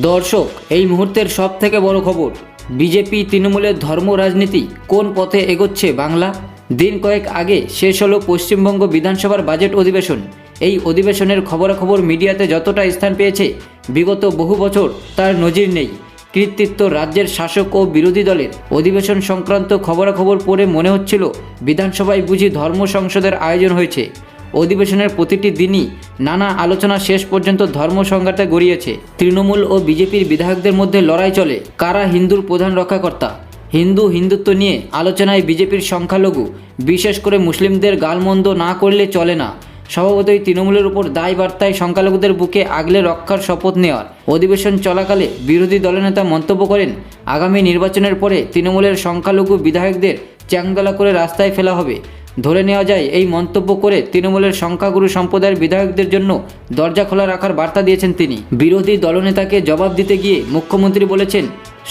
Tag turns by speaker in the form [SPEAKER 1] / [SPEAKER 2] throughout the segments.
[SPEAKER 1] দর্শক, এই মুহূর্তের সব থেকে বড় খবর, বিজেপি তৃণমূলের ধর্ম রাজনীতি কোন পথে এগোচ্ছে বাংলা? দিন কয়েক আগে শেষ হলো পশ্চিমবঙ্গ বিধানসভার বাজেট অধিবেশন। এই অধিবেশনের খবরাখবর মিডিয়াতে যতটা স্থান পেয়েছে, বিগত বহু বছর তার নজির নেই। কৃতিত্ব রাজ্যের শাসক ও বিরোধী দলের। অধিবেশন সংক্রান্ত খবরাখবর পড়ে মনে হচ্ছিল, বিধানসভায় বুঝি ধর্ম সংসদের আয়োজন হয়েছে। অধিবেশনের প্রতিটি দিনই নানা আলোচনা শেষ পর্যন্ত ধর্ম সংঘাতে গড়িয়েছে। তৃণমূল ও বিজেপির বিধায়কদের মধ্যে লড়াই চলে। কারা হিন্দুর প্রধান রক্ষাকর্তা? হিন্দু হিন্দুত্ব নিয়ে আলোচনায় বিজেপির সংখ্যালঘু, বিশেষ করে মুসলিমদের গালমন্দ না করলে চলে না। স্বভাবতই তৃণমূলের উপর দায় বার্তায় সংখ্যালঘুদের বুকে আগলে রক্ষার শপথ নেওয়ার। অধিবেশন চলাকালে বিরোধী দলনেতা মন্তব্য করেন, আগামী নির্বাচনের পরে তৃণমূলের সংখ্যালঘু বিধায়কদের চ্যাংদলা করে রাস্তায় ফেলা হবে। ধরে নেওয়া যায়, এই মন্তব্য করে তৃণমূলের সংখ্যাগুরু সম্প্রদায়ের বিধায়কদের জন্য দরজা খোলা রাখার বার্তা দিয়েছেন তিনি। বিরোধী দলনেতাকে জবাব দিতে গিয়ে মুখ্যমন্ত্রী বলেছেন,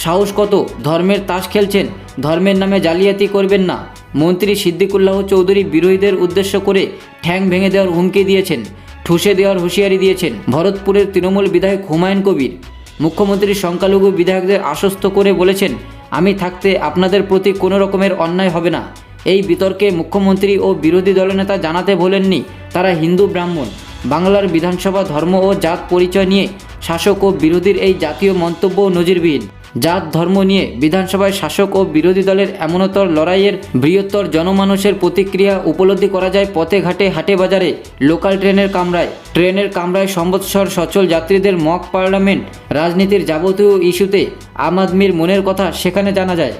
[SPEAKER 1] সাহস কত, ধর্মের তাস খেলছেন, ধর্মের নামে জালিয়াতি করবেন না। মন্ত্রী সিদ্দিকুল্লাহ চৌধুরী বিরোধীদের উদ্দেশ্য করে ঠ্যাং ভেঙে দেওয়ার হুমকি দিয়েছেন, ঠুসে দেওয়ার হুঁশিয়ারি দিয়েছেন ভরতপুরের তৃণমূল বিধায়ক হুমায়ুন কবির। মুখ্যমন্ত্রী সংখ্যালঘু বিধায়কদের আশ্বস্ত করে বলেছেন, আমি থাকতে আপনাদের প্রতি কোনো রকমের অন্যায় হবে না। এই বিতর্কে মুখ্যমন্ত্রী ও বিরোধী দলনেতা জানাতে বলেননি, তারা হিন্দু, ব্রাহ্মণ। বাংলার বিধানসভা ধর্ম ও জাত পরিচয় নিয়ে শাসক ও বিরোধীর এই জাতীয় মন্তব্য নজিরবিহীন। জাত, ধর্ম নিয়ে বিধানসভায় শাসক ও বিরোধী দলের এমনতর লড়াইয়ের বৃহত্তর জনমানুষের প্রতিক্রিয়া উপলব্ধি করা যায় পথে ঘাটে হাটে বাজারে, লোকাল ট্রেনের কামরায়। ট্রেনের কামরায় সম্বৎসর সচল যাত্রীদের মক পার্লামেন্ট, রাজনীতির যাবতীয় ইস্যুতে আম আদমির মনের কথা সেখানে জানা যায়।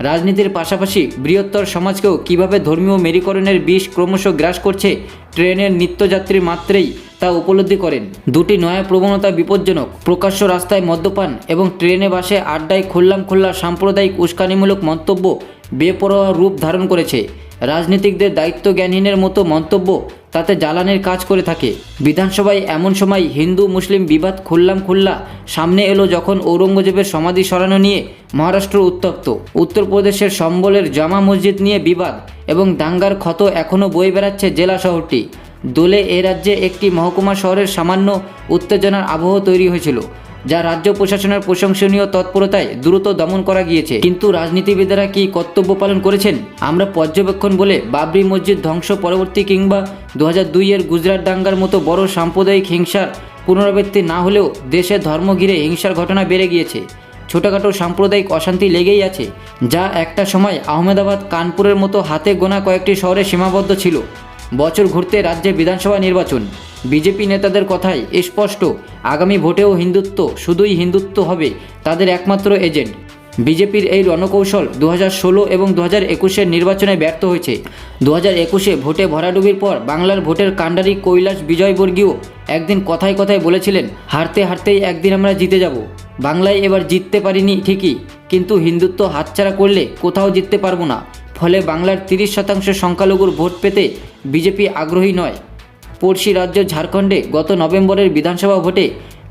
[SPEAKER 1] রাজনীতির পাশাপাশি বৃহত্তর সমাজকেও কীভাবে ধর্মীয় মেরিকরণের বিষ ক্রমশ গ্রাস করছে ট্রেনের নিত্যযাত্রী মাত্রেই তা উপলব্ধি করেন। দুটি নয়া প্রবণতা বিপজ্জনক, প্রকাশ্য রাস্তায় মদ্যপান এবং ট্রেনে বাসে আড্ডায় খোল্লাম খোল্লা সাম্প্রদায়িক উস্কানিমূলক মন্তব্য বেপরোয়া রূপ ধারণ করেছে। রাজনীতিকদের দায়িত্ব জ্ঞানহীনের মতো মন্তব্য তাতে জ্বালানির কাজ করে থাকে। বিধানসভায় এমন সময় হিন্দু, মুসলিম বিবাদ খুললাম খুল্লা সামনে এলো যখন ঔরঙ্গজেবের সমাধি সরানো নিয়ে মহারাষ্ট্র উত্তপ্ত। উত্তরপ্রদেশের সম্বলের জামা মসজিদ নিয়ে বিবাদ এবং দাঙ্গার ক্ষত এখনও বয়ে বেড়াচ্ছে জেলা শহরটি। দোলে এ রাজ্যে একটি মহকুমা শহরের সামান্য উত্তেজনার আবহ তৈরি হয়েছিল। যা রাজ্য প্রশাসনের প্রশংসনীয় তৎপরতায় দ্রুত দমন করা গিয়েছে। কিন্তু রাজনীতিবিদেরা কি কর্তব্য পালন করেছেন? আমরা পর্যবেক্ষণ বলে বাবরি মসজিদ ধ্বংস পরবর্তী কিংবা দু দুইয়ের গুজরাট দাঙ্গার মতো বড় সাম্প্রদায়িক হিংসার পুনরাবৃত্তি না হলেও দেশে ধর্ম ঘিরে হিংসার ঘটনা বেড়ে গিয়েছে। ছোটোখাটো সাম্প্রদায়িক অশান্তি লেগেই আছে, যা একটা সময় আহমেদাবাদ, কানপুরের মতো হাতে গোনা কয়েকটি শহরে সীমাবদ্ধ ছিল। বছর ঘুরতে রাজ্যে বিধানসভা নির্বাচন। বিজেপি নেতাদের কথায় স্পষ্ট। আগামী ভোটেও হিন্দুত্ব, শুধুই হিন্দুত্ব হবে তাদের একমাত্র এজেন্ট। বিজেপির এই রণকৌশল দু হাজার ষোলো এবং দু হাজার একুশের নির্বাচনে ব্যর্থ হয়েছে। দু হাজার একুশে ভোটে ভরাডুবির পর বাংলার ভোটের কাণ্ডারি কৈলাস বিজয়বর্গীয় একদিন কথায় কথায় বলেছিলেন, হারতে হারতেই একদিন আমরা জিতে যাব। বাংলায় এবার জিততে পারিনি ঠিকই, কিন্তু হিন্দুত্ব হাতছাড়া করলে কোথাও জিততে পারব না। ফলে বাংলার তিরিশ শতাংশ সংখ্যালঘুর ভোট পেতে বিজেপি আগ্রহী নয়। পড়শি রাজ্য ঝাড়খণ্ডে গত নভেম্বরের বিধানসভা ভোটে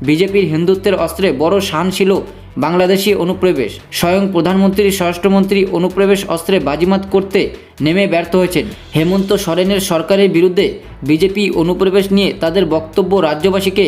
[SPEAKER 1] বিজেপির হিন্দুত্বের অস্ত্রে বড় শান ছিল বাংলাদেশি অনুপ্রবেশ। স্বয়ং প্রধানমন্ত্রী, স্বরাষ্ট্রমন্ত্রী অনুপ্রবেশ অস্ত্রে বাজিমাত করতে নেমে ব্যর্থ হয়েছেন। হেমন্ত সরেনের সরকারের বিরুদ্ধে বিজেপি অনুপ্রবেশ নিয়ে তাদের বক্তব্য রাজ্যবাসীকে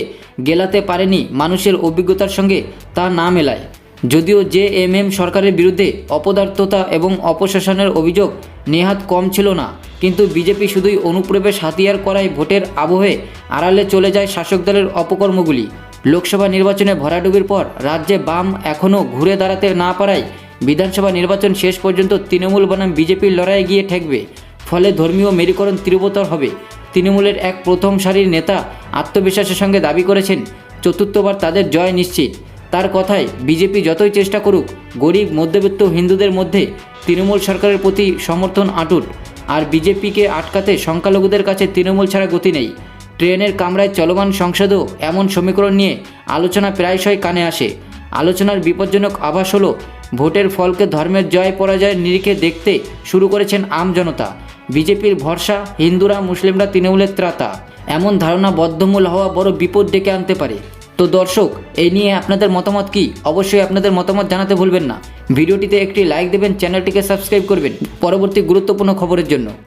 [SPEAKER 1] গেলাতে পারেনি মানুষের অভিজ্ঞতার সঙ্গে তা না মেলায়। যদিও জে এম এম সরকারের বিরুদ্ধে অপদার্থতা এবং অপশাসনের অভিযোগ নেহাত কম ছিল না, কিন্তু বিজেপি শুধুই অনুপ্রবেশ হাতিয়ার করায় ভোটের আবহে আড়ালে চলে যায় শাসক দলের অপকর্মগুলি। লোকসভা নির্বাচনে ভরাডুবির পর রাজ্যে বাম এখনও ঘুরে দাঁড়াতে না পারায় বিধানসভা নির্বাচন শেষ পর্যন্ত তৃণমূল বনাম বিজেপির লড়াইয়ে গিয়ে ঠেকবে। ফলে ধর্মীয় মেরুকরণ তীব্রতর হবে। তৃণমূলের এক প্রথম সারির নেতা আত্মবিশ্বাসের সঙ্গে দাবি করেছেন, চতুর্থবার তাদের জয় নিশ্চিত। তার কথায় বিজেপি যতই চেষ্টা করুক, গরিব, মধ্যবিত্ত হিন্দুদের মধ্যে তৃণমূল সরকারের প্রতি সমর্থন আটুট আর বিজেপিকে আটকাতে সংখ্যালঘুদের কাছে তৃণমূল ছাড়া গতি নেই। ট্রেনের কামরায় চলমান সংসদেও এমন সমীকরণ নিয়ে আলোচনা প্রায়শই কানে আসে। আলোচনার বিপজ্জনক আভাস হলো, ভোটের ফলকে ধর্মের জয় পরাজয়ের নিরিখে দেখতে শুরু করেছেন আম জনতা। বিজেপির ভরসা, হিন্দুরা, মুসলিমরা তৃণমূলের ত্রাতা। এমন ধারণা বদ্ধমূল হওয়া বড় বিপদ ডেকে আনতে পারে। তো দর্শক এই নিয়ে আপনাদের মতামত কি? অবশ্যই আপনাদের মতামত জানাতে ভুলবেন না। ভিডিওটিতে একটি লাইক দেবেন, চ্যানেলটিকে সাবস্ক্রাইব করবেন। পরবর্তী গুরুত্বপূর্ণ খবরের জন্য।